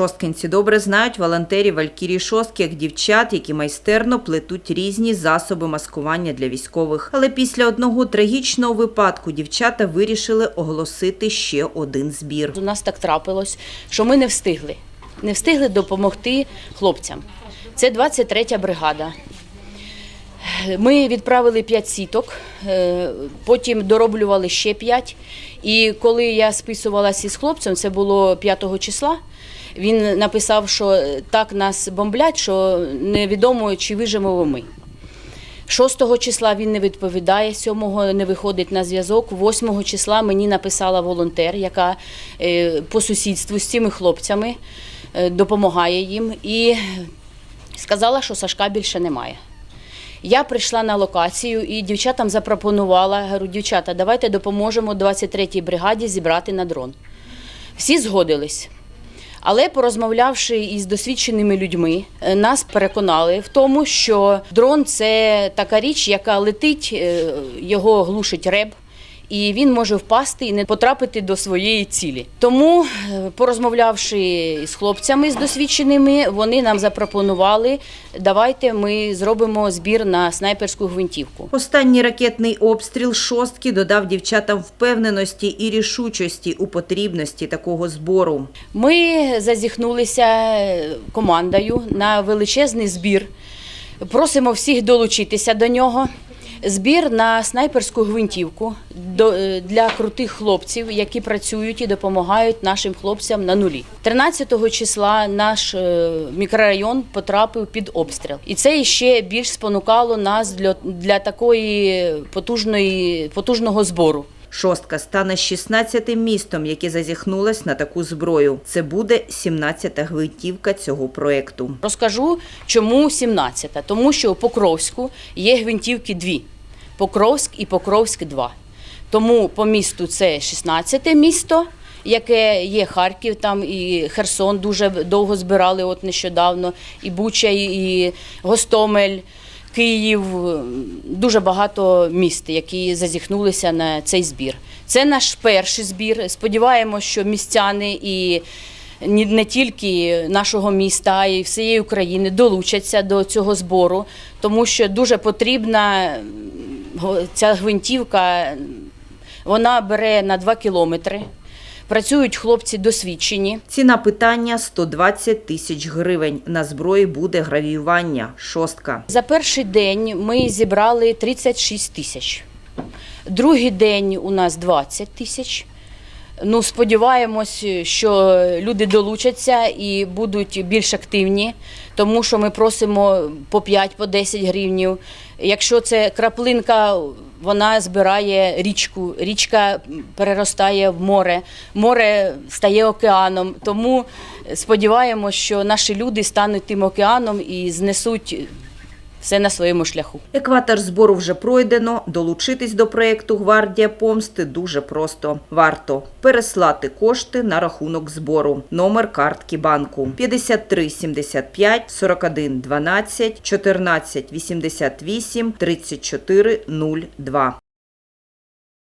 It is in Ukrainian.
Шосткинці добре знають волонтерів Шостки як дівчат, які майстерно плетуть різні засоби маскування для військових. Але після одного трагічного випадку дівчата вирішили оголосити ще один збір. У нас так трапилось, що ми не встигли. Не встигли допомогти хлопцям. Це 23-я бригада. Ми відправили 5 сіток, е, потім дороблювали ще 5. І коли я списувалася із хлопцем, це було 5 числа. Він написав, що так нас бомблять, що невідомо, чи виживемо ми. 6 числа він не відповідає, 7 не виходить на зв'язок. 8 числа мені написала волонтер, яка е, по сусідству з цими хлопцями е, допомагає їм, і сказала, що Сашка більше немає. Я прийшла на локацію і дівчатам запропонувала, говорю, дівчата, давайте допоможемо 23-й бригаді зібрати на дрон. Всі згодились. Але порозмовлявши із досвідченими людьми, е, нас переконали в тому, що дрон це така річ, яка летить, е, його глушить реб. І він може впасти і не потрапити до своєї цілі. Тому, е, порозмовлявши з хлопцями з досвідченими, вони нам запропонували, давайте ми зробимо збір на снайперську гвинтівку. Останній ракетний обстріл шостки додав дівчатам впевненості і рішучості у потрібності такого збору. Ми зазіхнулися командою на величезний збір. Просимо всіх долучитися до нього. Збір на снайперську гвинтівку е, для крутих хлопців, які працюють і допомагають нашим хлопцям на нулі. 13 числа наш е, мікрорайон потрапив під обстріл, і це ще більш спонукало нас для, для такої потужної потужного збору. Шостка стане 16-тим містом, яке зазіхнулось на таку зброю. Це буде 17-та гвинтівка цього проекту. Розкажу, чому 17-та. Тому що у Покровську є гвинтівки дві: Покровськ і Покровськ 2. Тому по місту це 16-те місто, яке є Харків, там і Херсон дуже довго збирали, от нещодавно, і Буча, і, і Гостомель. Київ, дуже багато міст, які зазіхнулися на цей збір. Це наш перший збір. Сподіваємося, що містяни і не тільки нашого міста, а й всієї України долучаться до цього збору, тому що дуже потрібна ця гвинтівка. Вона бере на 2 кілометри. Працюють хлопці досвідчені. Ціна питання 120 тисяч гривень. На зброї буде гравіювання. Шостка. За перший день ми зібрали 36 тисяч. Другий день у нас 20 тисяч. Ну, сподіваємось, що люди долучаться і будуть більш активні, тому що ми просимо по 5, по 10 гривнів. Якщо це краплинка, вона збирає річку, річка переростає в море, море стає океаном. Тому сподіваємось, що наші люди стануть тим океаном і знесуть все на своєму шляху. Екватор збору вже пройдено. Долучитись до проєкту Гвардія помсти дуже просто. Варто переслати кошти на рахунок збору. Номер картки банку 53 75 41 12 14 88 34 02.